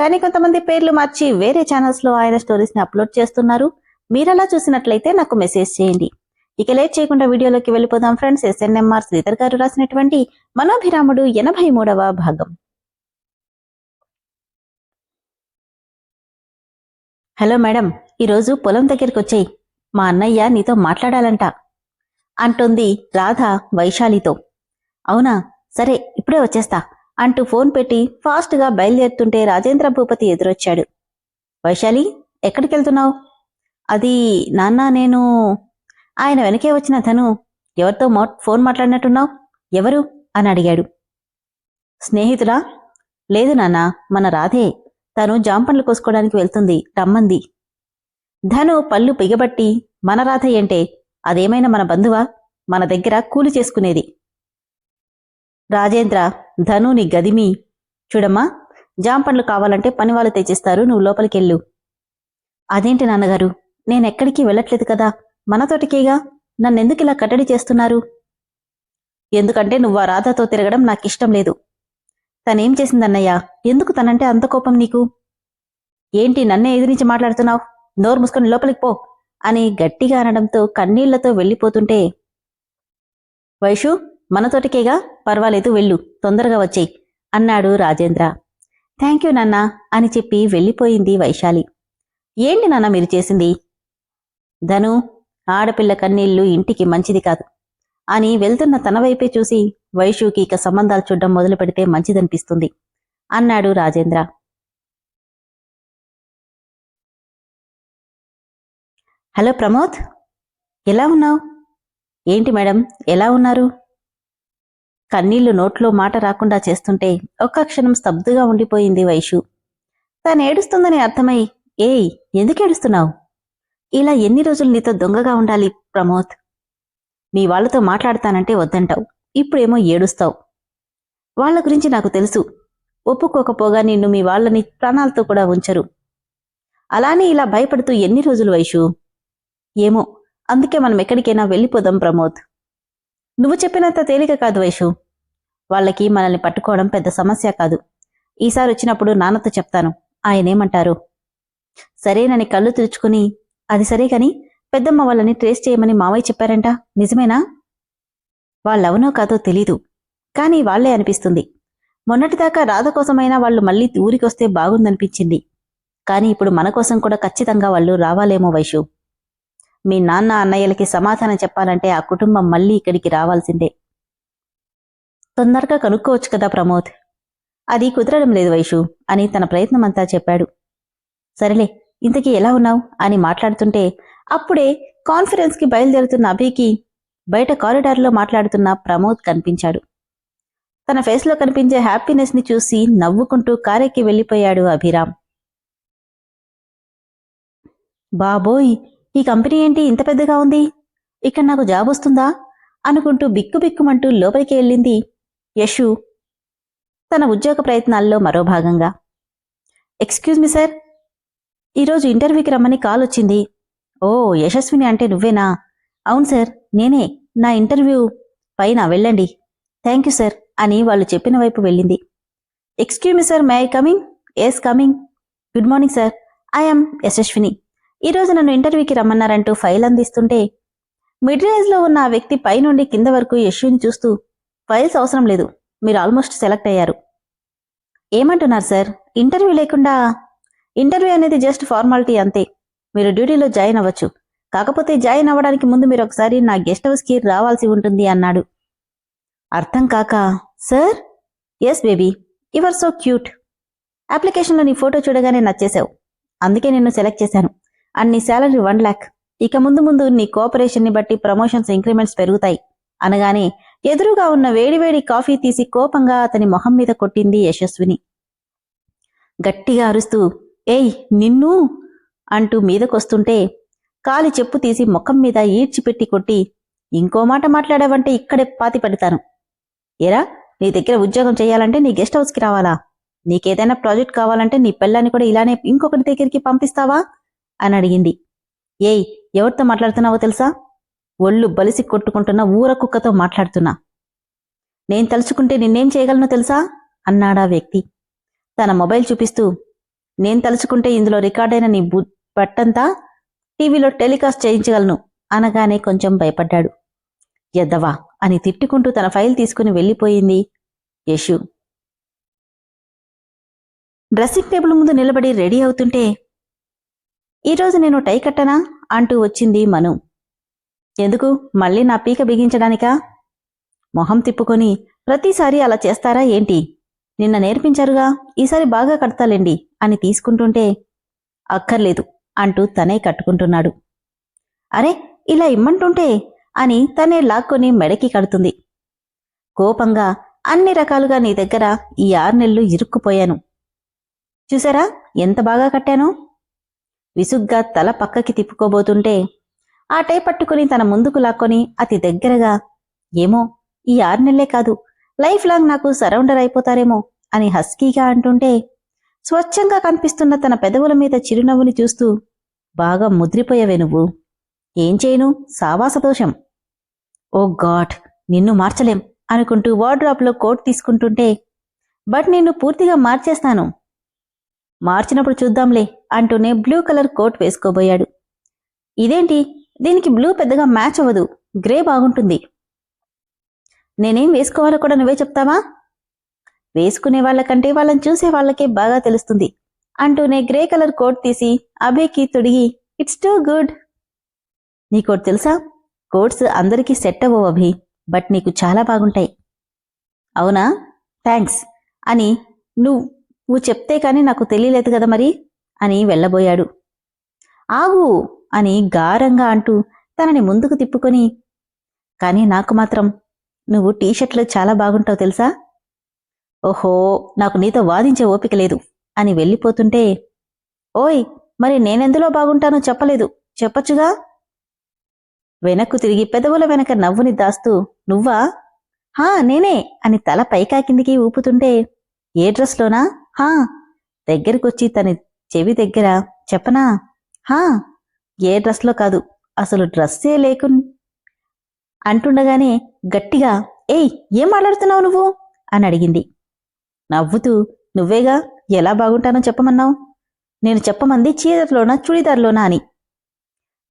కానీ కొంతమంది పేర్లు మార్చి వేరే ఛానల్స్లో ఆయన స్టోరీస్ని అప్లోడ్ చేస్తున్నారు. మీరలా చూసినట్లయితే నాకు మెసేజ్ చేయండి. ఇక లేట్ చేయకుండా వీడియోలోకి వెళ్ళిపోదాం ఫ్రెండ్స్. ఎస్ఎన్ఎంఆర్ శ్రీధర్ గారు రాసినటువంటి మనోభిరాముడు ఎనభై మూడవ భాగం. హలో మేడం ఈరోజు పొలం దగ్గరికి వచ్చాయి. మా అన్నయ్య నీతో మాట్లాడాలంట. అంటుంది రాధ వైశాలితో. అవునా? సరే ఇప్పుడే వచ్చేస్తా. అంటూ ఫోన్ పెట్టి ఫాస్ట్గా బయలుదేరుతుంటే రాజేంద్ర భూపతి ఎదురొచ్చాడు. వైశాలి ఎక్కడికి వెళ్తున్నావు అది నాన్న నేను ఆయన వెనకే వచ్చిన తను ఎవరితో ఫోన్ మాట్లాడినట్టున్నావు? ఎవరు? అని అడిగాడు. స్నేహితుడా? లేదు నాన్న మన రాధే. తను జాంపండ్లు కోసుకోవడానికి వెళ్తుంది రమ్మంది. ధను పళ్ళు పిగబట్టి మన రాధ ఏంటే అదేమైనా మన బంధువా? మన దగ్గర కూలి చేసుకునేది. రాజేంద్ర ధనుని గదిమి. చూడమ్మా జాంపండ్లు కావాలంటే పనివాళ్ళు తెచ్చిస్తారు నువ్వు లోపలికెళ్ళు. అదేంటి నాన్నగారు నేనెక్కడికి వెళ్ళట్లేదు కదా? మనతోటికేగా? నన్నెందుకు ఇలా కట్టడి చేస్తున్నారు? ఎందుకంటే నువ్వు ఆ రాధతో తిరగడం నాకిష్టం లేదు. తనేం చేసిందన్నయ్యా? ఎందుకు తనంటే అంత కోపం నీకు? ఏంటి నన్నే ఎదిరించి మాట్లాడుతున్నావు? నోరు మూసుకొని లోపలికి పో అని గట్టిగా అనడంతో కన్నీళ్ళతో వెళ్ళిపోతుంటే వైషు మనతోటికేగా పర్వాలేదు వెళ్ళు తొందరగా వచ్చేయి అన్నాడు రాజేంద్ర. థ్యాంక్ యూ నాన్న అని చెప్పి వెళ్ళిపోయింది వైశాలి. ఏంటి నాన్న మీరు చేసింది? ధను ఆడపిల్ల కన్నీళ్ళు ఇంటికి మంచిది కాదు అని వెళ్తున్న తన వైపే చూసి వైషుకి ఇక సంబంధాలు చూడడం మొదలు పెడితే మంచిదనిపిస్తుంది అన్నాడు రాజేంద్ర. హలో ప్రమోద్ ఎలా ఉన్నావు? ఏంటి మేడం ఎలా ఉన్నారు? కన్నీళ్ళు నోట్లో మాట రాకుండా చేస్తుంటే ఒక్క క్షణం స్తబ్దుగా ఉండిపోయింది వైషు. తాను ఏడుస్తుందని అర్థమై ఏయ్ ఎందుకు ఏడుస్తున్నావు? ఇలా ఎన్ని రోజులు నీతో దొంగగా ఉండాలి ప్రమోద్? మీ వాళ్ళతో మాట్లాడతానంటే వద్దంటావు ఇప్పుడేమో ఏడుస్తావు. వాళ్ళ గురించి నాకు తెలుసు. ఒప్పుకోకపోగా నిన్ను మీ వాళ్ళని ప్రాణాలతో కూడా ఉంచరు. అలానే ఇలా భయపడుతూ ఎన్ని రోజులు వైషు? ఏమో అందుకే మనం ఎక్కడికైనా వెళ్ళిపోదాం ప్రమోద్. నువ్వు చెప్పినంత తేలిక కాదు వైషు. వాళ్ళకి మనల్ని పట్టుకోవడం పెద్ద సమస్య కాదు. ఈసారి వచ్చినప్పుడు నాన్నతో చెప్తాను. ఆయనేమంటారు సరేనని కళ్ళు తుడుచుకుని అది సరే కాని పెద్దమ్మ వాళ్ళని ట్రేస్ చేయమని మావయ్య చెప్పారంట. నిజమేనా? వాళ్ళెవనో కాదో తెలీదు. కానీ వాళ్ళే అనిపిస్తుంది. మొన్నటిదాకా రాధ కోసమైనా వాళ్ళు మళ్ళీ ఊరికొస్తే బాగుందనిపించింది. కానీ ఇప్పుడు మన కోసం కూడా ఖచ్చితంగా వాళ్ళు రావాలేమో వైషు. మీ నాన్న అన్నయ్యలకి సమాధానం చెప్పాలంటే ఆ కుటుంబం మళ్ళీ ఇక్కడికి రావాల్సిందే. తొందరగా కనుక్కోవచ్చు కదా ప్రమోద్. అది కుదరడం లేదు వైషు అని తన ప్రయత్నమంతా చెప్పాడు. సరేలే ఇంతకీ ఎలా ఉన్నావు? అని మాట్లాడుతుంటే అప్పుడే కాన్ఫరెన్స్కి బయలుదేరుతున్న అభికి బయట కారిడార్లో మాట్లాడుతున్న ప్రమోద్ కనిపించాడు. తన ఫేస్లో కనిపించే హ్యాపీనెస్ని చూసి నవ్వుకుంటూ కారెక్కి వెళ్ళిపోయాడు అభిరామ్. బాబోయ్ ఈ కంపెనీ ఏంటి ఇంత పెద్దగా ఉంది? ఇక్కడ నాకు జాబ్ వస్తుందా అనుకుంటూ బిక్కు బిక్కుమంటూ లోపలికి వెళ్ళింది యశు తన ఉద్యోగ ప్రయత్నాల్లో మరో భాగంగా. ఎక్స్క్యూజ్ మీ సార్ ఈరోజు ఇంటర్వ్యూకి రమ్మని కాల్ వచ్చింది. ఓ యశస్విని అంటే నువ్వేనా? అవును సార్ నేనే. నా ఇంటర్వ్యూ పైన వెళ్ళండి. థ్యాంక్ యూ సార్ అని వాళ్ళు చెప్పిన వైపు వెళ్ళింది. Excuse me sir may I coming? Yes coming. Good morning sir. I'm Yashaswini. ఈరోజు నన్ను ఇంటర్వ్యూకి రమ్మన్నారంటూ ఫైల్ అందిస్తుంటే మిడిల్ ఏజ్లో ఉన్న ఆ వ్యక్తి పైనుండి కింద వరకు యశ్విని చూస్తూ ఫైల్స్ అవసరం లేదు. మీరు ఆల్మోస్ట్ సెలెక్ట్ అయ్యారు. ఏమంటున్నారు సార్? ఇంటర్వ్యూ లేకుండా? ఇంటర్వ్యూ అనేది జస్ట్ ఫార్మాలిటీ అంతే. మీరు డ్యూటీలో జాయిన్ అవ్వచ్చు. కాకపోతే జాయిన్ అవ్వడానికి ముందు మీరు ఒకసారి నా గెస్ట్ హౌస్కి రావాల్సి ఉంటుంది అన్నాడు. అర్థం కాక sir? Yes baby your so cute అప్లికేషన్లో నీ ఫోటో చూడగానే నచ్చేశావు. అందుకే నిన్ను సెలెక్ట్ చేశాను. అండ్ నీ శాలరీ వన్ ల్యాక్ ఇక ముందు ముందు నీ కోఆపరేషన్ని బట్టి ప్రమోషన్స్ ఇంక్రిమెంట్స్ పెరుగుతాయి. అనగానే ఎదురుగా ఉన్న వేడివేడి కాఫీ తీసి కోపంగా అతని మొహం మీద కొట్టింది యశస్విని. గట్టిగా అరుస్తూ ఏయ్ నిన్ను? అంటూ మీదకొస్తుంటే కాలి చెప్పు తీసి ముఖం మీద ఈడ్చిపెట్టి కొట్టి ఇంకో మాట మాట్లాడావంటే ఇక్కడే పాతి పెడతాను. ఏరా నీ దగ్గర ఉద్యోగం చేయాలంటే నీ గెస్ట్ హౌస్కి రావాలా? నీకేదైనా ప్రాజెక్ట్ కావాలంటే నీ పిల్లాన్ని కూడా ఇలానే ఇంకొకటి దగ్గరికి పంపిస్తావా? అని అడిగింది. ఏయ్ ఎవరితో మాట్లాడుతున్నావో తెలుసా? ఒళ్ళు బలిసి కొట్టుకుంటున్న ఊర కుక్కతో మాట్లాడుతున్నా. నేను తలుచుకుంటే నిన్నేం చేయగలను తెలుసా? అన్నాడా వ్యక్తి. తన మొబైల్ చూపిస్తూ నేను తలుచుకుంటే ఇందులో రికార్డైన నీ బు బట్టంతా టీవీలో టెలికాస్ట్ చేయించగలను అనగానే కొంచెం భయపడ్డాడు. ఎద్దవా అని తిట్టుకుంటూ తన ఫైల్ తీసుకుని వెళ్ళిపోయింది యశు. డ్రెస్సింగ్ టేబుల్ ముందు నిలబడి రెడీ అవుతుంటే ఈరోజు నేను టై కట్టనా? అంటూ వచ్చింది మను. ఎందుకు? మళ్ళీ నా పీక బిగించడానికా? మొహం తిప్పుకొని ప్రతిసారి అలా చేస్తారా ఏంటి? నిన్న నేర్పించారుగా ఈసారి బాగా కడతాలేండి అని తీసుకుంటుంటే అక్కర్లేదు అంటూ తనే కట్టుకుంటున్నాడు. అరే ఇలా ఇమ్మంటుంటే అని తనే లాక్కొని మెడకి కడుతుంది. కోపంగా అన్ని రకాలుగా నీ దగ్గర ఈ ఆరు నెలలు ఇరుక్కుపోయాను. చూసారా ఎంత బాగా కట్టాను? విసుగ్గా తల పక్కకి తిప్పుకోబోతుంటే ఆ టై పట్టుకుని తన ముందుకు లాక్కొని అతి దగ్గరగా ఏమో ఈ ఆరు నెలలే కాదు. లైఫ్ లాంగ్ నాకు సరౌండర్ అయిపోతారేమో అని హస్కీగా అంటుంటే స్వచ్ఛంగా కనిపిస్తున్న తన పెదవుల మీద చిరునవ్వుని చూస్తూ బాగా ముద్రిపోయావే నువ్వు. ఏం చేయను? సావాసదోషం ఓ గాడ్ నిన్ను మార్చలేం అనుకుంటూ వార్డ్రాప్లో కోట్ తీసుకుంటుంటే బట్ నిన్ను పూర్తిగా మార్చేస్తాను. మార్చినప్పుడు చూద్దాంలే అంటూనే బ్లూ కలర్ కోట్ వేసుకోబోయాడు. ఇదేంటి? దీనికి బ్లూ పెద్దగా మ్యాచ్ అవ్వదు. గ్రే బాగుంటుంది. నేనేం వేసుకోవాలో కూడా నువ్వే చెప్తావా? వేసుకునే వాళ్ళకంటే వాళ్ళని చూసే వాళ్ళకే బాగా తెలుస్తుంది. అంటూనే గ్రే కలర్ కోట్ తీసి అభయ్కి తొడిగి ఇట్స్ టూ గుడ్ నీకోటి తెలుసా? కోట్స్ అందరికీ సెట్ అవ్వవు అభి బట్ నీకు చాలా బాగుంటాయి. అవునా? థ్యాంక్స్ అని నువ్వు నువ్వు చెప్తే కానీ నాకు తెలియలేదు కదా మరి? అని వెళ్ళబోయాడు. ఆగు. అని గారంగా అంటూ తనని ముందుకు తిప్పుకొని కానీ నాకు మాత్రం నువ్వు టీషర్ట్లో చాలా బాగుంటావు తెలుసా? ఓహో నాకు నీతో వాదించే ఓపిక లేదు అని వెళ్ళిపోతుంటే ఓయ్ మరి నేనెందులో బాగుంటానో చెప్పలేదు. చెప్పచ్చుగా? వెనక్కు తిరిగి పెదవుల వెనక నవ్వుని దాస్తూ నువ్వా? హా నేనే అని తల పైకాకిందికి ఊపుతుంటే ఏ డ్రెస్లోనా? హా దగ్గరకొచ్చి తన చెవి దగ్గర చెప్పనా? హా ఏ డ్రెస్లో కాదు అసలు డ్రెస్సే లేకు అంటుండగానే గట్టిగా ఏయ్ ఏం మాట్లాడుతున్నావు నువ్వు? అని అడిగింది. నవ్వుతూ నువ్వేగా ఎలా బాగుంటానో చెప్పమన్నావు? నేను చెప్పమంది చీరలోనా చుడిదార్లోనా? అని.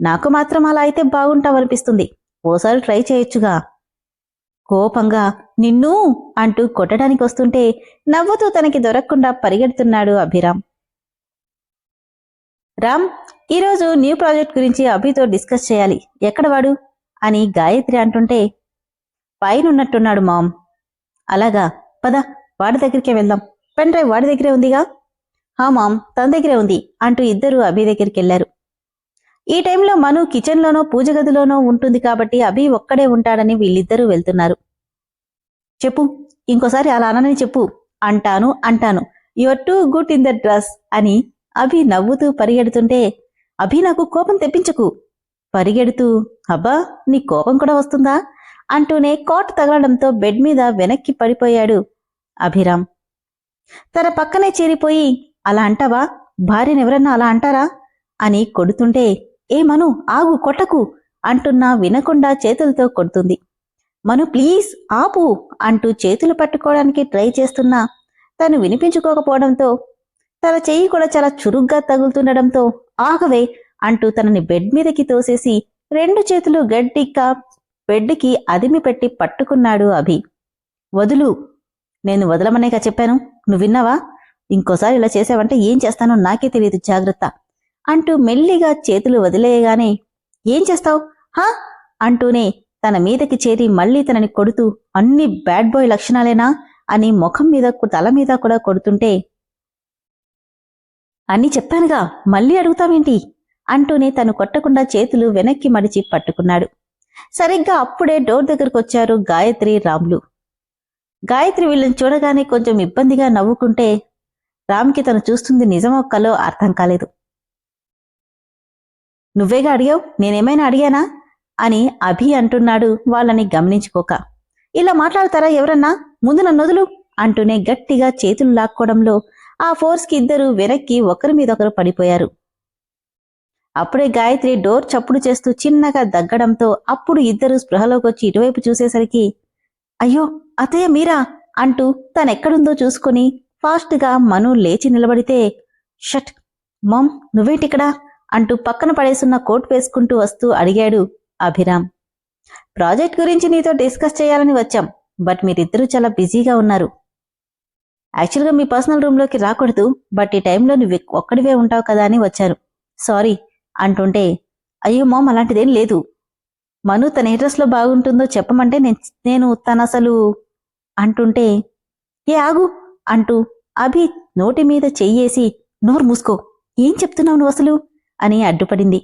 నాకు మాత్రం అలా అయితే బాగుంటావనిపిస్తుంది. ఓసారి ట్రై చేయొచ్చుగా. కోపంగా నిన్ను? అంటూ కొట్టడానికి వస్తుంటే నవ్వుతూ తనకి దొరకకుండా పరిగెడుతున్నాడు అభిరామ్. రామ్ ఈరోజు న్యూ ప్రాజెక్ట్ గురించి అభితో డిస్కస్ చేయాలి. ఎక్కడ వాడు? అని గాయత్రి అంటుంటే పైనున్నట్టున్నాడు మామ్. అలాగా పద వాడి దగ్గరికే వెళ్దాం. పెన్ డ్రైవ్ వాడి దగ్గరే ఉందిగా? హా మామ్ తన దగ్గరే ఉంది అంటూ ఇద్దరు అభి దగ్గరికి వెళ్ళారు ఈ టైంలో మను కిచెన్లోనో పూజ గదిలోనో ఉంటుంది కాబట్టి అభి ఒక్కడే ఉంటాడని వీళ్ళిద్దరూ వెళ్తున్నారు. చెప్పు ఇంకోసారి అలా అనని చెప్పు. అంటాను అంటాను. Your too good in the dress అని అభి నవ్వుతూ పరిగెడుతుంటే అభి నాకు కోపం తెప్పించకు. పరిగెడుతూ అబ్బా నీ కోపం కూడా వస్తుందా? అంటూనే కోట్ తగలడంతో బెడ్ మీద వెనక్కి పడిపోయాడు అభిరామ్. తన పక్కనే చేరిపోయి అలా అంటావా? భార్యనెవరన్నా అలా అంటారా? అని కొడుతుంటే ఏ మను ఆగు కొట్టకు అంటున్నా వినకుండా చేతులతో కొడుతుంది. మను ప్లీజ్ ఆపు అంటూ చేతులు పట్టుకోవడానికి ట్రై చేస్తున్నా తను వినిపించుకోకపోవడంతో తన చెయ్యి కూడా చాలా చురుగ్గా తగులుతుండడంతో ఆగవే అంటూ తనని బెడ్ మీదకి తోసేసి రెండు చేతులు గడ్డిగా బెడ్కి అదిమి పెట్టి పట్టుకున్నాడు అభి. వదులు నేను వదలమనేగా చెప్పాను. నువ్వు విన్నావా? ఇంకోసారి ఇలా చేసావంటే ఏం చేస్తానో నాకే తెలియదు జాగ్రత్త అంటూ మెల్లిగా చేతులు వదిలేయగానే ఏం చేస్తావు? హా? అంటూనే తన మీదకి చేరి మళ్ళీ తనని కొడుతూ అన్ని బ్యాడ్ బాయ్ లక్షణాలేనా? అని ముఖం మీద తల మీద కూడా కొడుతుంటే అన్నీ చెప్పానుగా మళ్ళీ అడుగుతావేంటి? అంటూనే తను కొట్టకుండా చేతులు వెనక్కి మడిచి పట్టుకున్నాడు. సరిగ్గా అప్పుడే డోర్ దగ్గరకు వచ్చారు గాయత్రి రాములు. గాయత్రి వీళ్ళని చూడగానే కొంచెం ఇబ్బందిగా నవ్వుకుంటే రామ్కి తను చూస్తుంది నిజమో కలో అర్థం కాలేదు. నువ్వేగా అడిగావు? నేనేమైనా అడిగానా? అని అభి అంటున్నాడు వాళ్ళని గమనించుకోక. ఇలా మాట్లాడతారా ఎవరన్నా? ముందు నన్ను వదులు అంటూనే గట్టిగా చేతులు లాక్కోవడంలో ఆ ఫోర్స్కి ఇద్దరు వెనక్కి ఒకరి మీద ఒకరు పడిపోయారు. అప్పుడే గాయత్రి డోర్ చప్పుడు చేస్తూ చిన్నగా దగ్గడంతో అప్పుడు ఇద్దరు స్పృహలోకి వచ్చి ఇటువైపు చూసేసరికి అయ్యో అతయ్య మీరా? అంటూ తనెక్కడుందో చూసుకుని ఫాస్ట్గా మను లేచి నిలబడితే షట్ మమ్ నువ్వేంటిక్కడా? అంటూ పక్కన పడేసున్న కోట్ వేసుకుంటూ వస్తూ అడిగాడు అభిరామ్. ప్రాజెక్ట్ గురించి నీతో డిస్కస్ చేయాలని వచ్చాం బట్ మీరిద్దరూ చాలా బిజీగా ఉన్నారు. యాక్చువల్గా మీ పర్సనల్ రూమ్లోకి రాకూడదు బట్ ఈ టైంలో నువ్వు ఒక్కడివే ఉంటావు కదా అని వచ్చాను సారీ అంటుంటే అయ్యో మామ్ అలాంటిదేం లేదు. మను తన ఏ డ్రెస్లో బాగుంటుందో చెప్పమంటే నేను నేను తన అసలు అంటుంటే ఏ ఆగు అంటూ అభి నోటి మీద చెయ్యేసి నోరు మూసుకో. ఏం చెప్తున్నావు నువ్వు అసలు? అని అడ్డుపడింది.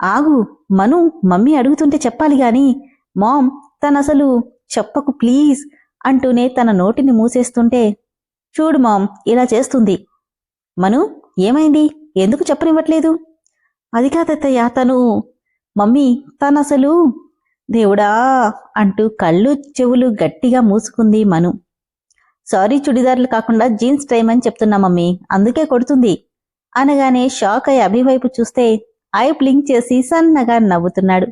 ఆగు మను మమ్మీ అడుగుతుంటే చెప్పాలి గాని మామ్ తనసలు చెప్పకు ప్లీజ్ అంటూనే తన నోటిని మూసేస్తుంటే చూడు మామ్ ఇలా చేస్తుంది. మను ఏమైంది? ఎందుకు చెప్పనివ్వట్లేదు? అది కాదత్తయ్య తను మమ్మీ తనసలు దేవుడా అంటూ కళ్ళు చెవులు గట్టిగా మూసుకుంది మను. సారీ చుడిదార్లు కాకుండా జీన్స్ ట్రైమని అని చెప్తున్నా మమ్మీ అందుకే కొడుతుంది. అనగానే షాక్ అయి అభివైపు చూస్తే ఐ బ్లింక్ చేసి సన్నగా నవ్వుతున్నాడు.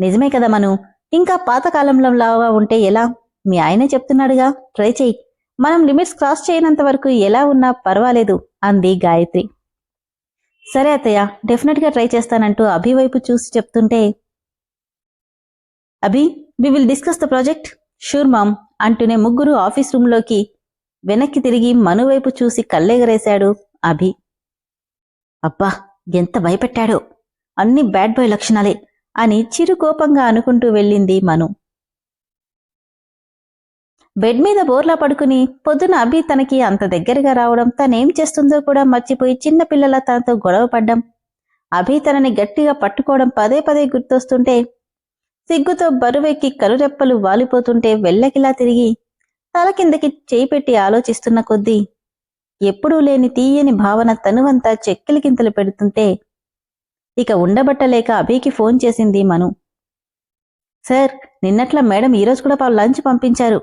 నిజమే కదా మను ఇంకా పాతకాలంలో లావా ఉంటే ఎలా? మీ ఆయనే చెప్తున్నాడుగా ట్రై చెయ్యి మనం లిమిట్స్ క్రాస్ చేయనంత వరకు ఎలా ఉన్నా పర్వాలేదు అంది గాయత్రి. సరే అత్తయ్య డెఫినెట్గా ట్రై చేస్తానంటూ అభి వైపు చూసి చెప్తుంటే Abhi we will discuss the project sure ma'am అంటూనే ముగ్గురు ఆఫీస్ రూమ్లోకి వెనక్కి తిరిగి మను వైపు చూసి కళ్ళెగరేశాడు అభి. అబ్బా ఎంత భయపెట్టాడో. అన్ని బ్యాడ్ బాయ్ లక్షణాలే అని చిరుకోపంగా అనుకుంటూ వెళ్ళింది మను. బెడ్ మీద బోర్లా పడుకుని పొద్దున అభి తనకి అంత దగ్గరగా రావడం తనేం చేస్తుందో కూడా మర్చిపోయి చిన్న పిల్లల తనతో గొడవ పడ్డం. అభి తనని గట్టిగా పట్టుకోవడం పదే పదే గుర్తొస్తుంటే సిగ్గుతో బరువెక్కి కలురెప్పలు వాలిపోతుంటే వెళ్ళకిలా తిరిగి తల కిందకి చేయి పెట్టి ఆలోచిస్తున్న కొద్దీ ఎప్పుడూ లేని తీయని భావన తనువంతా చెక్కిలి కింతలు పెడుతుంటే ఇక ఉండబట్టలేక అభికి ఫోన్ చేసింది మను. సార్ నిన్నట్లా మేడం ఈరోజు కూడా పాలు లంచ్ పంపించారు.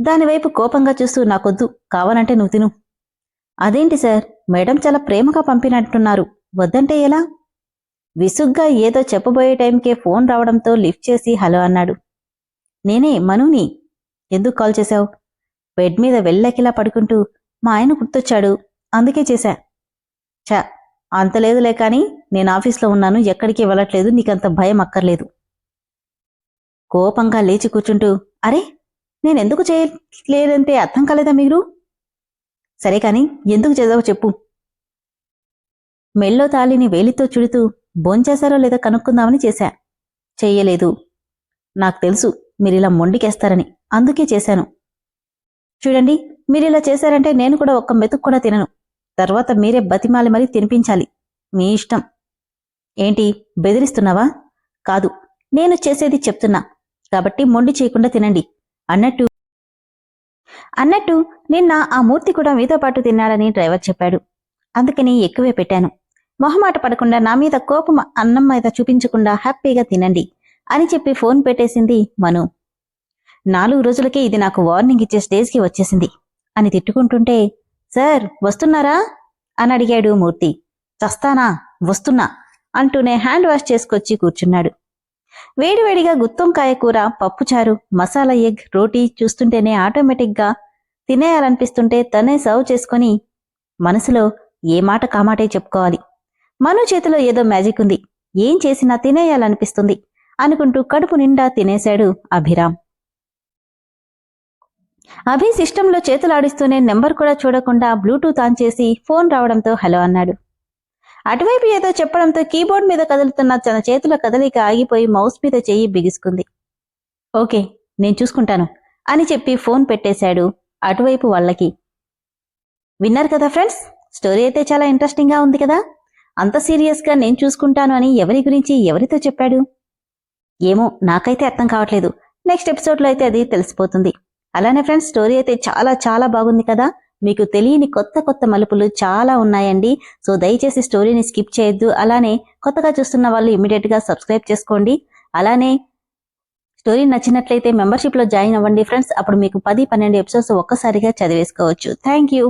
దానివైపు కోపంగా చూస్తూ నాకొద్దు కావాలంటే నువ్వు తిను. అదేంటి సార్? మేడం చాలా ప్రేమగా పంపినట్టున్నారు. వద్దంటే ఎలా? విసుగ్గా ఏదో చెప్పబోయే టైంకే ఫోన్ రావడంతో లిఫ్ట్ చేసి హలో అన్నాడు. నేనే మనుని. ఎందుకు కాల్ చేశావు? బెడ్ మీద వెళ్ళకిలా పడుకుంటూ మా ఆయన గుర్తొచ్చాడు. అందుకే చేశా. చా అంత లేదులే కానీ నేను ఆఫీస్లో ఉన్నాను. ఎక్కడికి వెళ్ళట్లేదు. నీకంత భయం అక్కర్లేదు. కోపంగా లేచి కూర్చుంటూ అరే నేనెందుకు చేయలేదంటే అర్థం కాలేదా మీరు? సరే కాని ఎందుకు చేసావో చెప్పు. మెల్లో తాళిని వేలితో చుడుతూ భోంచేశారో లేదో కనుక్కుందామని చేశా. చెయ్యలేదు. నాకు తెలుసు మీరిలా మొండికేస్తారని. అందుకే చేశాను. చూడండి మీరిలా చేశారంటే నేను కూడా ఒక్క మెతుకు కూడా తినను. తర్వాత మీరే బతిమాలి మరీ తినిపించాలి. మీ ఇష్టం. ఏంటి బెదిరిస్తున్నావా? కాదు నేను చేసేది చెప్తున్నా. కాబట్టి మొండి చేయకుండా తినండి. అన్నట్టు. అన్నట్టు నిన్న ఆ మూర్తి కూడా మీతో పాటు తిన్నాడని డ్రైవర్ చెప్పాడు. అందుకని ఎక్కువే పెట్టాను. మొహమాట పడకుండా నా మీద కోపం అన్నం మీద చూపించకుండా హ్యాపీగా తినండి అని చెప్పి ఫోన్ పెట్టేసింది మను. నాలుగు రోజులకే ఇది నాకు వార్నింగ్ ఇచ్చే స్టేజ్కి వచ్చేసింది అని తిట్టుకుంటుంటే సార్ వస్తున్నారా? అని అడిగాడు మూర్తి. చస్తానా? వస్తున్నా? అంటూనే హ్యాండ్ వాష్ చేసుకొచ్చి కూర్చున్నాడు. వేడివేడిగా గుత్తొంకాయ కూర పప్పుచారు మసాలా ఎగ్ రోటీ చూస్తుంటేనే ఆటోమేటిక్గా తినేయాలనిపిస్తుంటే తనే సర్వ్ చేసుకొని మనసులో ఏ మాట కామాటే చెప్పుకోవాలి. మను చేతిలో ఏదో మ్యాజిక్ ఉంది. ఏం చేసినా తినేయాలనిపిస్తుంది అనుకుంటూ కడుపు నిండా తినేశాడు అభిరామ్. అభి సిస్టంలో చేతులాడిస్తూనే నెంబర్ కూడా చూడకుండా బ్లూటూత్ ఆన్ చేసి ఫోన్ రావడంతో హలో అన్నాడు. అటువైపు ఏదో చెప్పడంతో కీబోర్డ్ మీద కదులుతున్న తన చేతుల కదలిక ఆగిపోయి మౌస్ మీద చెయ్యి బిగుసుకుంది. ఓకే నేను చూసుకుంటాను అని చెప్పి ఫోన్ పెట్టేశాడు అటువైపు వాళ్ళకి. విన్నారు కదా ఫ్రెండ్స్? స్టోరీ అయితే చాలా ఇంట్రెస్టింగ్గా ఉంది కదా? అంత సీరియస్గా నేను చూసుకుంటాను అని ఎవరి గురించి ఎవరితో చెప్పాడు? ఏమో నాకైతే అర్థం కావట్లేదు. నెక్స్ట్ ఎపిసోడ్లో అయితే అది తెలిసిపోతుంది. అలానే ఫ్రెండ్స్ స్టోరీ అయితే చాలా చాలా బాగుంది కదా? మీకు తెలియని కొత్త కొత్త మలుపులు చాలా ఉన్నాయండి. సో దయచేసి స్టోరీని స్కిప్ చేయొద్దు. అలానే కొత్తగా చూస్తున్న వాళ్ళు ఇమీడియట్గా సబ్స్క్రైబ్ చేసుకోండి. అలానే స్టోరీ నచ్చినట్లయితే మెంబర్షిప్లో జాయిన్ అవ్వండి. ఫ్రెండ్స్ అప్పుడు మీకు పది పన్నెండు ఎపిసోడ్స్ ఒక్కసారిగా చదివేసుకోవచ్చు. Thank you